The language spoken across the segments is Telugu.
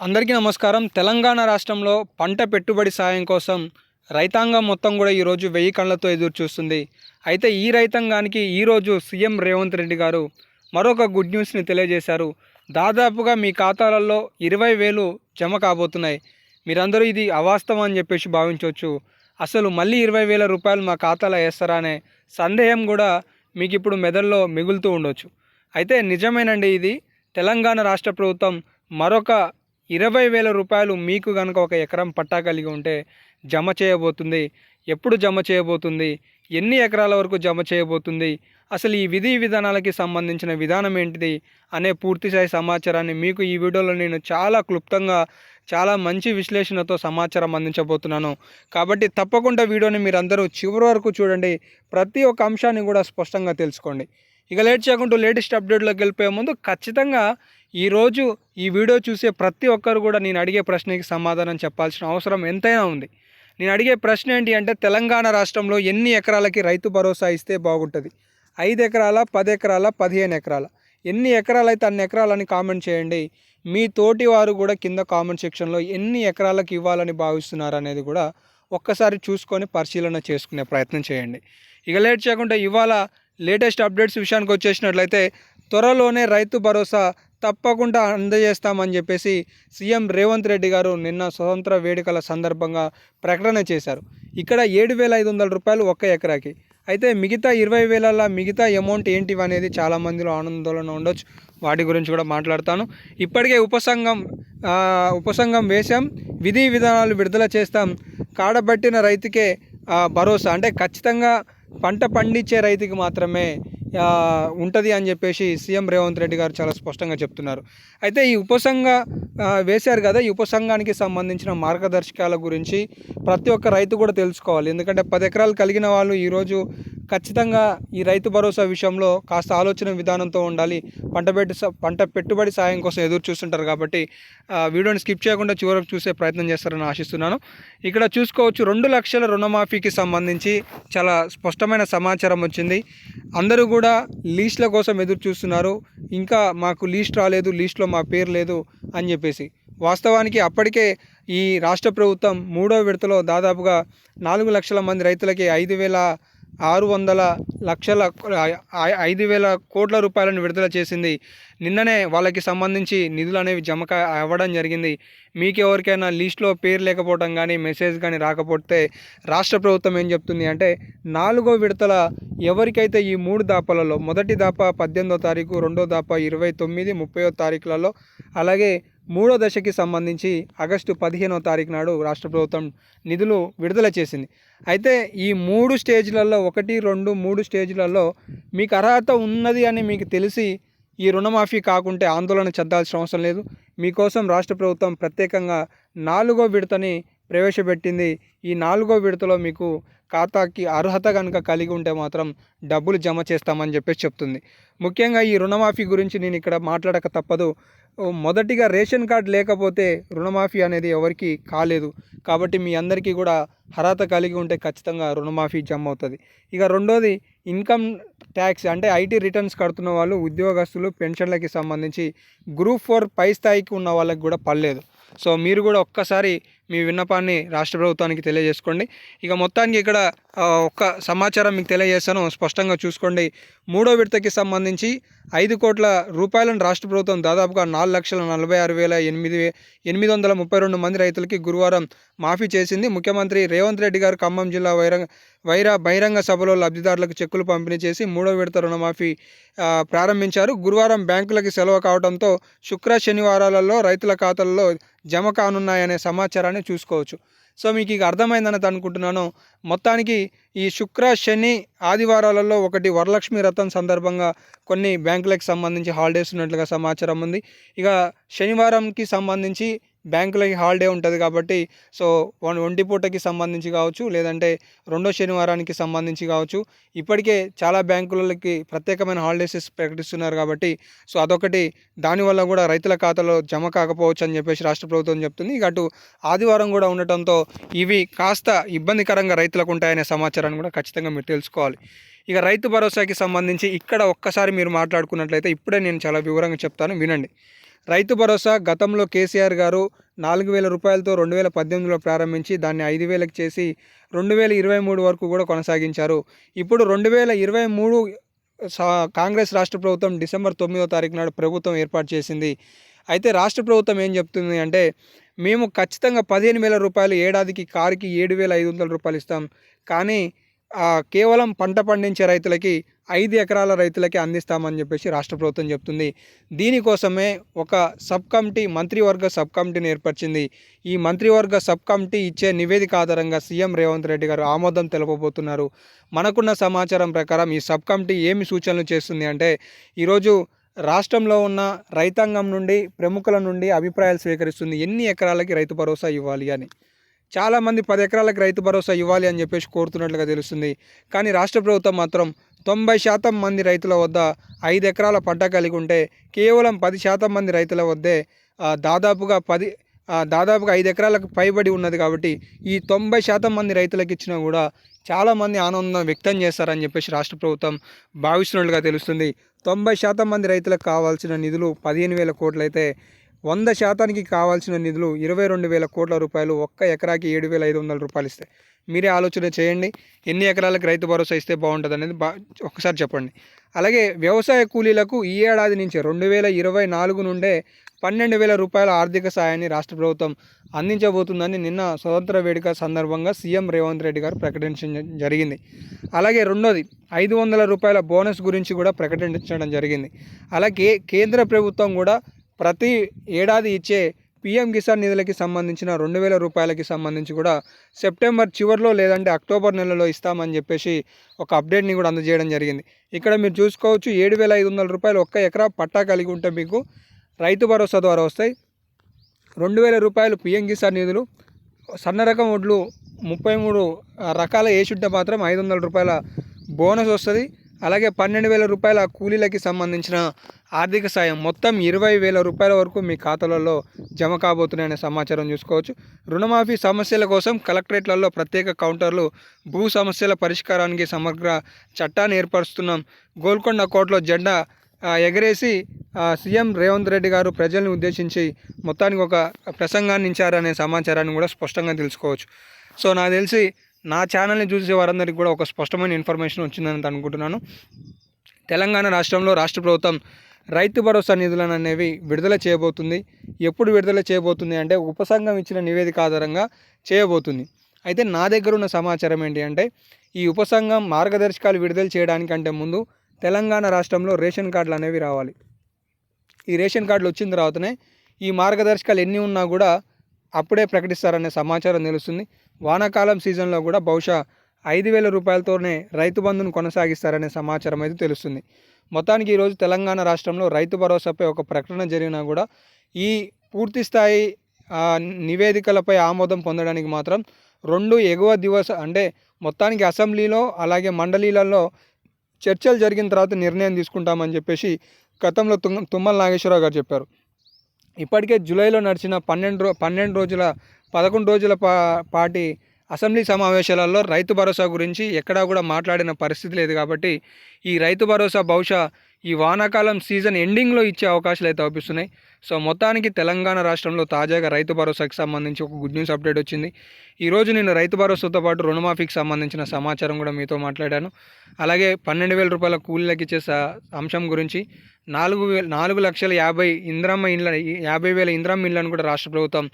అందరికీ నమస్కారం. తెలంగాణ రాష్ట్రంలో పంట పెట్టుబడి సాయం కోసం రైతాంగం మొత్తం కూడా ఈరోజు వెయ్యి కళ్ళతో ఎదురు చూస్తుంది. అయితే ఈ రైతాంగానికి ఈరోజు సీఎం రేవంత్ రెడ్డి గారు మరొక గుడ్ న్యూస్ని తెలియజేశారు. దాదాపుగా మీ ఖాతాలలో ఇరవై వేలు జమ కాబోతున్నాయి. మీరందరూ ఇది అవాస్తవం అని చెప్పేసి భావించవచ్చు. అసలు మళ్ళీ ఇరవై వేల రూపాయలు మా ఖాతాలో వేస్తారా అనే సందేహం కూడా మీకు ఇప్పుడు మెదడులో మిగులుతూ ఉండొచ్చు. అయితే నిజమేనండి ఇది. తెలంగాణ రాష్ట్ర ప్రభుత్వం మరొక ఇరవై వేల రూపాయలు మీకు కనుక ఒక ఎకరం పట్టా కలిగి ఉంటే జమ చేయబోతుంది. ఎప్పుడు జమ చేయబోతుంది? ఎన్ని ఎకరాల వరకు జమ చేయబోతుంది? అసలు ఈ విధి విధానాలకి సంబంధించిన విధానం ఏంటిది? అనే పూర్తిస్థాయి సమాచారాన్ని మీకు ఈ వీడియోలో నేను చాలా క్లుప్తంగా చాలా మంచి విశ్లేషణతో సమాచారం అందించబోతున్నాను. కాబట్టి తప్పకుండా వీడియోని మీరందరూ చివరి వరకు చూడండి. ప్రతి ఒక్క అంశాన్ని కూడా స్పష్టంగా తెలుసుకోండి. ఇక లేట్ చేయకుండా లేటెస్ట్ అప్డేట్లోకి వెళ్ళిపోయే ముందు ఖచ్చితంగా ఈరోజు ఈ వీడియో చూసే ప్రతి ఒక్కరు కూడా నేను అడిగే ప్రశ్నకి సమాధానం చెప్పాల్సిన అవసరం ఎంతైనా ఉంది. నేను అడిగే ప్రశ్న ఏంటి అంటే తెలంగాణ రాష్ట్రంలో ఎన్ని ఎకరాలకి రైతు భరోసా ఇస్తే బాగుంటుంది? ఐదు ఎకరాల పది ఎకరాల పదిహేను ఎకరాల? ఎన్ని ఎకరాలైతే అన్ని ఎకరాలని కామెంట్ చేయండి. మీ తోటి వారు కూడా కింద కామెంట్ సెక్షన్లో ఎన్ని ఎకరాలకు ఇవ్వాలని భావిస్తున్నారు అనేది కూడా ఒక్కసారి చూసుకొని పరిశీలన చేసుకునే ప్రయత్నం చేయండి. ఇక లేట్ చేయకుండా ఇవాళ లేటెస్ట్ అప్డేట్స్ విషయానికి వచ్చేసినట్లయితే త్వరలోనే రైతు భరోసా తప్పకుండా అందజేస్తామని చెప్పేసి సీఎం రేవంత్ రెడ్డి గారు నిన్న స్వతంత్ర వేడుకల సందర్భంగా ప్రకటన చేశారు. ఇక్కడ ఏడు వేల ఐదు వందల రూపాయలు ఒక్క ఎకరాకి. అయితే మిగతా ఇరవై వేలల మిగతా అమౌంట్ ఏంటి అనేది చాలామందిలో ఆనందోళన ఉండొచ్చు. వాటి గురించి కూడా మాట్లాడతాను. ఇప్పటికే ఉపసంఘం ఉపసంఘం వేశాం. విధి విధానాలు విడుదల చేస్తాం. కాడబట్టిన రైతుకే భరోసా. అంటే ఖచ్చితంగా పంట పండించే రైతుకి మాత్రమే ఉంటుంది అని చెప్పేసి సీఎం రేవంత్ రెడ్డి గారు చాలా స్పష్టంగా చెప్తున్నారు. అయితే ఈ ఉపసంఘ వేశారు కదా ఈ ఉపసంఘానికి సంబంధించిన మార్గదర్శకాల గురించి ప్రతి ఒక్క రైతు కూడా తెలుసుకోవాలి. ఎందుకంటే పది ఎకరాలు కలిగిన వాళ్ళు ఈరోజు ఖచ్చితంగా ఈ రైతు భరోసా విషయంలో కాస్త ఆలోచన విధానంతో ఉండాలి. పంట పెట్టి పంట పెట్టుబడి సాయం కోసం ఎదురు చూస్తుంటారు కాబట్టి వీడియోని స్కిప్ చేయకుండా చివరకు చూసే ప్రయత్నం చేస్తారని ఆశిస్తున్నాను. ఇక్కడ చూసుకోవచ్చు రెండు లక్షల రుణమాఫీకి సంబంధించి చాలా స్పష్టమైన సమాచారం వచ్చింది. అందరూ కూడా లీస్ట్ల కోసం ఎదురు చూస్తున్నారు. ఇంకా మాకు లీస్ట్ రాలేదు లీస్ట్లో మా పేరు లేదు అని చెప్పేసి. వాస్తవానికి అప్పటికే ఈ రాష్ట్ర ప్రభుత్వం మూడో విడతలో దాదాపుగా నాలుగు లక్షల మంది రైతులకి ఐదు వేల ఆరు వందల లక్షల ఐదు వేల కోట్ల రూపాయలను విడుదల చేసింది. నిన్ననే వాళ్ళకి సంబంధించి నిధులు అనేవి జమ అవ్వడం జరిగింది. మీకు ఎవరికైనా లిస్ట్లో పేరు లేకపోవడం కానీ మెసేజ్ కానీ రాకపోతే రాష్ట్ర ప్రభుత్వం ఏం చెప్తుంది అంటే నాలుగో విడతల ఎవరికైతే ఈ మూడు దాపాలలో మొదటి దాప పద్దెనిమిదో తారీఖు రెండో దాప ఇరవై తొమ్మిది ముప్పయో తారీఖులలో అలాగే మూడో దశకి సంబంధించి ఆగస్టు పదిహేనో తారీఖు నాడు రాష్ట్ర ప్రభుత్వం నిధులు విడుదల చేసింది. అయితే ఈ మూడు స్టేజ్లలో ఒకటి రెండు మూడు స్టేజ్లలో మీకు అర్హత ఉన్నది అని మీకు తెలిసి ఈ రుణమాఫీ కాకుంటే ఆందోళన చెందాల్సిన అవసరం లేదు. మీకోసం రాష్ట్ర ప్రభుత్వం ప్రత్యేకంగా నాలుగో విడతని ప్రవేశపెట్టింది. ఈ నాలుగో విడతలో మీకు ఖాతాకి అర్హత కనుక కలిగి ఉంటే మాత్రం డబ్బులు జమ చేస్తామని చెప్పేసి చెప్తుంది. ముఖ్యంగా ఈ రుణమాఫీ గురించి నేను ఇక్కడ మాట్లాడక తప్పదు. మొదటిగా రేషన్ కార్డు లేకపోతే రుణమాఫీ అనేది ఎవరికి కాలేదు. కాబట్టి మీ అందరికీ కూడా అర్హత కలిగి ఉంటే ఖచ్చితంగా రుణమాఫీ జమ అవుతుంది. ఇక రెండోది ఇన్కమ్ ట్యాక్స్ అంటే ఐటీ రిటర్న్స్ కడుతున్న వాళ్ళు ఉద్యోగస్తులు పెన్షన్లకి సంబంధించి గ్రూప్ ఫోర్ పై స్థాయికి ఉన్న వాళ్ళకి కూడా పర్లేదు సో మీరు కూడా ఒక్కసారి మీ విన్నపాన్ని రాష్ట్ర ప్రభుత్వానికి తెలియజేసుకోండి. ఇక మొత్తానికి ఇక్కడ ఒక్క సమాచారం మీకు తెలియజేస్తాను. స్పష్టంగా చూసుకోండి. మూడో విడతకి సంబంధించి ఐదు కోట్ల రూపాయలను రాష్ట్ర ప్రభుత్వం దాదాపుగా నాలుగు లక్షల నలభై ఆరు వేల ఎనిమిది ఎనిమిది వందల ముప్పై రెండు మంది రైతులకి గురువారం మాఫీ చేసింది. ముఖ్యమంత్రి రేవంత్ రెడ్డి గారు ఖమ్మం జిల్లా వైరంగ వైరా బహిరంగ సభలో లబ్ధిదారులకు చెక్కులు పంపిణీ చేసి మూడో విడత రుణమాఫీ ప్రారంభించారు. గురువారం బ్యాంకులకి సెలవు కావడంతో శుక్ర శనివారాలలో రైతుల ఖాతాల్లో జమ కానున్నాయనే సమాచారాన్ని చూసుకోవచ్చు. సో మీకు ఇక అర్థమైందని అనుకుంటున్నాను. మొత్తానికి ఈ శుక్ర శని ఆదివారాలలో ఒకటి వరలక్ష్మి రథం సందర్భంగా కొన్ని బ్యాంకులకు సంబంధించి హాలిడేస్ ఉన్నట్లుగా సమాచారం ఉంది. ఇక శనివారంకి సంబంధించి బ్యాంకులకి హాలిడే ఉంటుంది కాబట్టి సో వన్ ఒంటి పూటకి సంబంధించి కావచ్చు లేదంటే రెండో శనివారానికి సంబంధించి కావచ్చు ఇప్పటికే చాలా బ్యాంకులకి ప్రత్యేకమైన హాలిడేస్ ప్రకటిస్తున్నారు కాబట్టి సో అదొకటి. దానివల్ల కూడా రైతుల ఖాతాలో జమ కాకపోవచ్చు అని చెప్పేసి రాష్ట్ర ప్రభుత్వం చెప్తుంది. ఇక అటు ఆదివారం కూడా ఉండటంతో ఇవి కాస్త ఇబ్బందికరంగా రైతులకు ఉంటాయనే సమాచారాన్ని కూడా ఖచ్చితంగా మీరు తెలుసుకోవాలి. ఇక రైతు భరోసాకి సంబంధించి ఇక్కడ ఒక్కసారి మీరు మాట్లాడుకున్నట్లయితే ఇప్పుడే నేను చాలా వివరంగా చెప్తాను వినండి. రైతు భరోసా గతంలో కేసీఆర్ గారు నాలుగు వేల రూపాయలతో రెండు వేల పద్దెనిమిదిలో ప్రారంభించి దాన్ని ఐదు వేలకు చేసి రెండు వేల ఇరవై మూడు వరకు కూడా కొనసాగించారు. ఇప్పుడు రెండు వేల ఇరవై మూడు కాంగ్రెస్ రాష్ట్ర ప్రభుత్వం డిసెంబర్ తొమ్మిదో తారీఖు నాడు ప్రభుత్వం ఏర్పాటు చేసింది. అయితే రాష్ట్ర ప్రభుత్వం ఏం చెప్తుంది అంటే మేము ఖచ్చితంగా పదిహేను వేల రూపాయలు ఏడాదికి కారుకి ఏడు వేల ఐదు వందల రూపాయలు ఇస్తాం. కానీ కేవలం పంట పండించే రైతులకి ఐదు ఎకరాల రైతులకి అందిస్తామని చెప్పేసి రాష్ట్ర ప్రభుత్వం చెప్తుంది. దీనికోసమే ఒక సబ్ కమిటీ మంత్రివర్గ సబ్ కమిటీని ఏర్పరిచింది. ఈ మంత్రివర్గ సబ్ కమిటీ ఇచ్చే నివేదిక ఆధారంగా సీఎం రేవంత్ రెడ్డి గారు ఆమోదం తెలపబోతున్నారు. మనకున్న సమాచారం ప్రకారం ఈ సబ్ కమిటీ ఏమి సూచనలు చేస్తుంది అంటే ఈరోజు రాష్ట్రంలో ఉన్న రైతాంగం నుండి ప్రముఖుల నుండి అభిప్రాయాలు స్వీకరిస్తుంది. ఎన్ని ఎకరాలకి రైతు భరోసా ఇవ్వాలి అని. చాలామంది పది ఎకరాలకు రైతు భరోసా ఇవ్వాలి అని చెప్పేసి కోరుతున్నట్లుగా తెలుస్తుంది. కానీ రాష్ట్ర ప్రభుత్వం మాత్రం తొంభై శాతం మంది రైతుల వద్ద ఐదు ఎకరాల పంట కలిగి ఉంటే కేవలం పది శాతం మంది రైతుల వద్దే దాదాపుగా పది దాదాపుగా ఐదు ఎకరాలకు పైబడి ఉన్నది కాబట్టి ఈ తొంభై శాతం మంది రైతులకు ఇచ్చినా కూడా చాలామంది ఆనందం వ్యక్తం చేస్తారని చెప్పేసి రాష్ట్ర ప్రభుత్వం భావిస్తున్నట్లుగా తెలుస్తుంది. తొంభై శాతం మంది రైతులకు కావాల్సిన నిధులు పదిహేను వేల కోట్లయితే వంద శాతానికి కావాల్సిన నిధులు ఇరవై రెండు వేల కోట్ల రూపాయలు ఒక్క ఎకరాకి ఏడు వేల ఐదు వందల రూపాయలు ఇస్తాయి. మీరే ఆలోచన చేయండి. ఎన్ని ఎకరాలకు రైతు భరోసా ఇస్తే బాగుంటుంది అనేది బా ఒకసారి చెప్పండి. అలాగే వ్యవసాయ కూలీలకు ఈ ఏడాది నుంచి రెండు వేల ఇరవై నాలుగు నుండే పన్నెండు వేల రూపాయల ఆర్థిక సాయాన్ని రాష్ట్ర ప్రభుత్వం అందించబోతుందని నిన్న స్వతంత్ర వేడుక సందర్భంగా సీఎం రేవంత్ రెడ్డి గారు ప్రకటించడం జరిగింది. అలాగే రెండోది ఐదు వందల రూపాయల బోనస్ గురించి కూడా ప్రకటించడం జరిగింది. అలాగే కేంద్ర ప్రభుత్వం కూడా ప్రతి ఏడాది ఇచ్చే పిఎం కిసాన్ నిధులకి సంబంధించిన రెండు వేల రూపాయలకి సంబంధించి కూడా సెప్టెంబర్ చివరిలో లేదంటే అక్టోబర్ నెలలో ఇస్తామని చెప్పేసి ఒక అప్డేట్ని కూడా అందజేయడం జరిగింది. ఇక్కడ మీరు చూసుకోవచ్చు ఏడు వేల ఐదు వందల రూపాయలు ఒక్క ఎకరా పట్టా కలిగి ఉంటే మీకు రైతు భరోసా ద్వారా వస్తాయి. రెండు వేల రూపాయలు పిఎం కిసాన్ నిధులు సన్న రకం వడ్లు ముప్పై మూడు రకాల వేసుంటే మాత్రం ఐదు వందల రూపాయల బోనస్ వస్తుంది. అలాగే పన్నెండు వేల రూపాయల కూలీలకి సంబంధించిన ఆర్థిక సాయం మొత్తం ఇరవై వేల రూపాయల వరకు మీ ఖాతాలలో జమ కాబోతున్నాయనే సమాచారం చూసుకోవచ్చు. రుణమాఫీ సమస్యల కోసం కలెక్టరేట్లలో ప్రత్యేక కౌంటర్లు భూ సమస్యల పరిష్కారానికి సమగ్ర చట్టాన్ని ఏర్పరుస్తున్నాం. గోల్కొండ కోర్టులో జెండా ఎగరేసి సీఎం రేవంత్ రెడ్డి గారు ప్రజల్ని ఉద్దేశించి మొత్తానికి ఒక ప్రసంగాన్ని ఇచ్చారనే సమాచారాన్ని కూడా స్పష్టంగా తెలుసుకోవచ్చు. సో నాకు తెలిసి నా ఛానల్ని చూసే వారందరికీ కూడా ఒక స్పష్టమైన ఇన్ఫర్మేషన్ వచ్చిందని అనుకుంటున్నాను. తెలంగాణ రాష్ట్రంలో రాష్ట్ర ప్రభుత్వం రైతు భరోసా నిధులను అనేవి విడుదల చేయబోతుంది. ఎప్పుడు విడుదల చేయబోతుంది అంటే ఉపసంఘం ఇచ్చిన నివేదిక ఆధారంగా చేయబోతుంది. అయితే నా దగ్గర ఉన్న సమాచారం ఏంటి అంటే ఈ ఉపసంఘం మార్గదర్శకాలు విడుదల చేయడానికంటే ముందు తెలంగాణ రాష్ట్రంలో రేషన్ కార్డులు అనేవి రావాలి. ఈ రేషన్ కార్డులు వచ్చిన తర్వాతనే ఈ మార్గదర్శకాలు ఎన్ని ఉన్నా కూడా అప్పుడే ప్రకటిస్తారనే సమాచారం తెలుస్తుంది. వానాకాలం సీజన్లో కూడా బహుశా ఐదు వేల రూపాయలతోనే రైతు బంధును కొనసాగిస్తారనే సమాచారం అయితే తెలుస్తుంది. మొత్తానికి ఈరోజు తెలంగాణ రాష్ట్రంలో రైతు భరోసాపై ఒక ప్రకటన జరిగినా కూడా ఈ పూర్తి స్థాయి నివేదికలపై ఆమోదం పొందడానికి మాత్రం రెండు ఎగువ దివస అంటే మొత్తానికి అసెంబ్లీలో అలాగే మండలీలలో చర్చలు జరిగిన తర్వాత నిర్ణయం తీసుకుంటామని చెప్పేసి గతంలో తుమ్మల నాగేశ్వరరావు గారు చెప్పారు. ఇప్పటికే జూలైలో నడిచిన పన్నెండు రో పన్నెండు రోజుల పదకొండు రోజుల పా పాటి అసెంబ్లీ సమావేశాలలో రైతు భరోసా గురించి ఎక్కడా కూడా మాట్లాడిన పరిస్థితి లేదు కాబట్టి ఈ రైతు భరోసా బహుశా ఈ వానాకాలం సీజన్ ఎండింగ్లో ఇచ్చే అవకాశాలు అయితే అవుపిస్తున్నాయి సో మొత్తానికి తెలంగాణ రాష్ట్రంలో తాజాగా రైతు భరోసాకి సంబంధించి ఒక గుడ్ న్యూస్ అప్డేట్ వచ్చింది. ఈరోజు నేను రైతు భరోసాతో పాటు రుణమాఫీకి సంబంధించిన సమాచారం కూడా మీతో మాట్లాడాను. అలాగే పన్నెండు వేల రూపాయల కూలీలకు ఇచ్చే అంశం గురించి. నాలుగు వేల నాలుగు లక్షల యాభై ఇంద్రమ్మ ఇండ్ల యాభై వేల ఇంద్రమ్మ ఇండ్లను కూడా రాష్ట్ర ప్రభుత్వం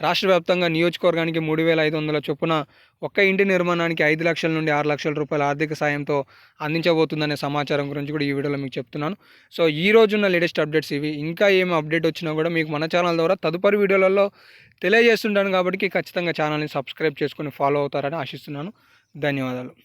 రాష్ట్ర వ్యాప్తంగా నియోజకవర్గానికి మూడు వేల ఐదు వందల చొప్పున ఒక్క ఇంటి నిర్మాణానికి ఐదు లక్షల నుండి ఆరు లక్షల రూపాయల ఆర్థిక సాయంతో అందించబోతుందనే సమాచారం గురించి కూడా ఈ వీడియోలో మీకు చెప్తున్నాను. సో ఈ రోజున్న లేటెస్ట్ అప్డేట్స్ ఇవి. ఇంకా ఏమి అప్డేట్ వచ్చినా కూడా మీకు మన ఛానల్ ద్వారా తదుపరి వీడియోలలో తెలియజేస్తుంటాను కాబట్టి ఖచ్చితంగా ఛానల్ని సబ్స్క్రైబ్ చేసుకుని ఫాలో అవుతారని ఆశిస్తున్నాను. ధన్యవాదాలు.